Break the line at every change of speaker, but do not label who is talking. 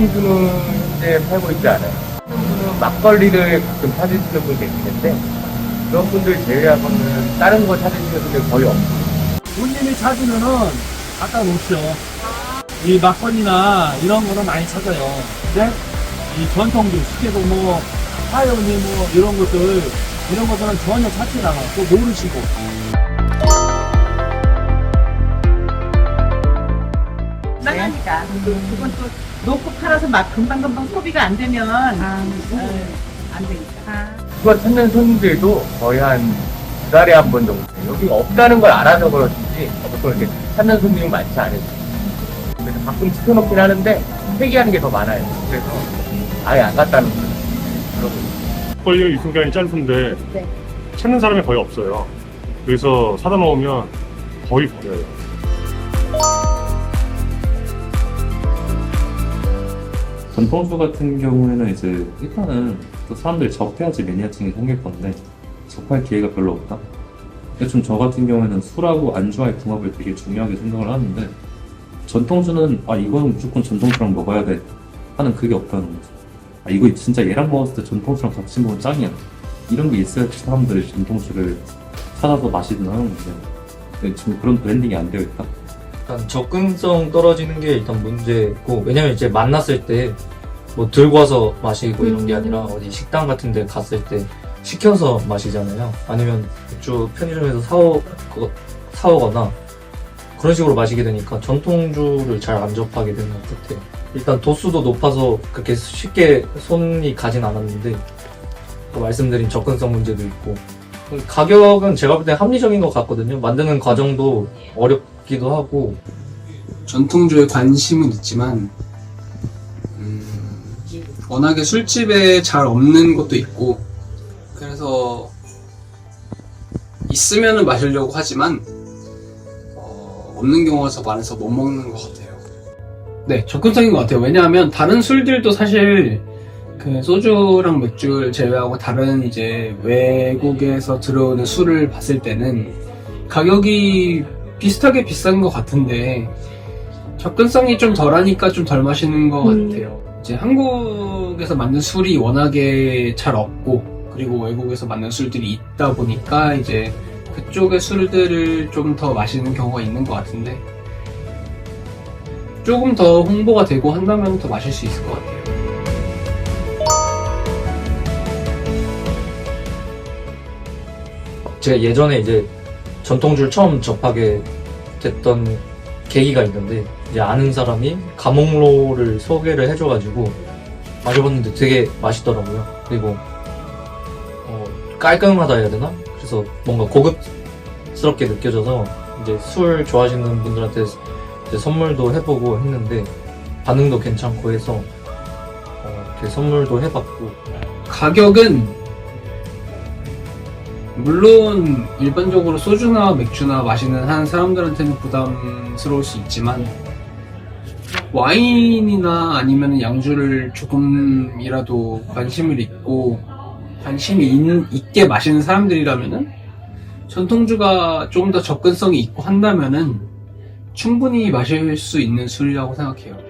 전통주는 현재 팔고 있지 않아요. 막걸리를 가끔 찾으시는 분 계시는데 그런 분들 제외하고는 다른 거 찾으시는 분들 거의 없어요.
손님이 찾으면은 갖다 놓죠. 이 막걸리나 이런 거는 많이 찾아요. 근데 이 전통주, 식혜도 뭐, 파요니 뭐, 이런 것들, 이런 것들은 전혀 찾지 않아. 또 모르시고.
나가니까 그건 또 놓고 팔아서 막 금방금방 소비가 안 되면 어, 안 되니까.
그거 찾는 손님들도 거의 한 두 달에 한 번 정도. 여기가 없다는 걸 알아서 그렇지 보통 이렇게 찾는 손님이 많지 않아요. 그래서 가끔 시켜놓긴 하는데 폐기하는 게 더 많아요. 그래서 아예 안 갔다는 거예요. 그러고
막걸리 유통기한이 짧은데
네.
찾는 사람이 거의 없어요. 그래서 사다 놓으면 거의 버려요.
전통주 같은 경우에는 이제 일단은 또 사람들이 접해야지 매니아층이 생길 건데 접할 기회가 별로 없다. 좀저 같은 경우에는 술하고 안주와의 궁합을 되게 중요하게 생각을 하는데 전통주는 아 이거는 무조건 전통주랑 먹어야 돼 하는 그게 없다는 거죠. 아 이거 진짜 얘랑 먹었을 때 전통주랑 같이 먹으면 짱이야. 이런 게 있어야지 사람들이 전통주를 찾아서 마시든 하는 건데 지금 그런 브랜딩이 안 되어 있다.
일단 접근성 떨어지는 게 일단 문제고 왜냐면 이제 만났을 때 뭐 들고 와서 마시고 이런 게 아니라 어디 식당 같은 데 갔을 때 시켜서 마시잖아요. 아니면 쭉 편의점에서 사오, 그거 사오거나 그런 식으로 마시게 되니까 전통주를 잘 안 접하게 되는 것 같아요. 일단 도수도 높아서 그렇게 쉽게 손이 가진 않았는데 아까 말씀드린 접근성 문제도 있고. 가격은 제가 볼 때 합리적인 것 같거든요. 만드는 과정도 어렵 기도 하고
전통주에 관심은 있지만 음, 워낙에 술집에 잘 없는 것도 있고 그래서 있으면은 마시려고 하지만 어, 없는 경우가 더 많아서 못 먹는 것 같아요. 네, 접근성인 것 같아요. 왜냐하면 다른 술들도 사실 그 소주랑 맥주를 제외하고 다른 이제 외국에서 들어오는 술을 봤을 때는 가격이 비슷하게 비싼 것 같은데 접근성이 좀 덜하니까 좀 덜 마시는 것 같아요. 이제 한국에서 만든 술이 워낙에 잘 없고 그리고 외국에서 만든 술들이 있다 보니까 이제 그쪽의 술들을 좀 더 마시는 경우가 있는 것 같은데 조금 더 홍보가 되고 한다면 더 마실 수 있을 것 같아요.
제가 예전에 이제 전통주를 처음 접하게 됐던 계기가 있는데 이제 아는 사람이 가몽로를 소개를 해줘가지고 마셔봤는데 되게 맛있더라고요. 그리고 어, 깔끔하다 해야 되나? 그래서 뭔가 고급스럽게 느껴져서 이제 술 좋아하시는 분들한테 이제 선물도 해보고 했는데 반응도 괜찮고 해서 어, 이렇게 선물도 해봤고
가격은 물론 일반적으로 소주나 맥주나 마시는 한 사람들한테는 부담스러울 수 있지만 와인이나 아니면 양주를 조금이라도 관심을 있고 관심이 있, 있게 마시는 사람들이라면은 전통주가 조금 더 접근성이 있고 한다면은 충분히 마실 수 있는 술이라고 생각해요.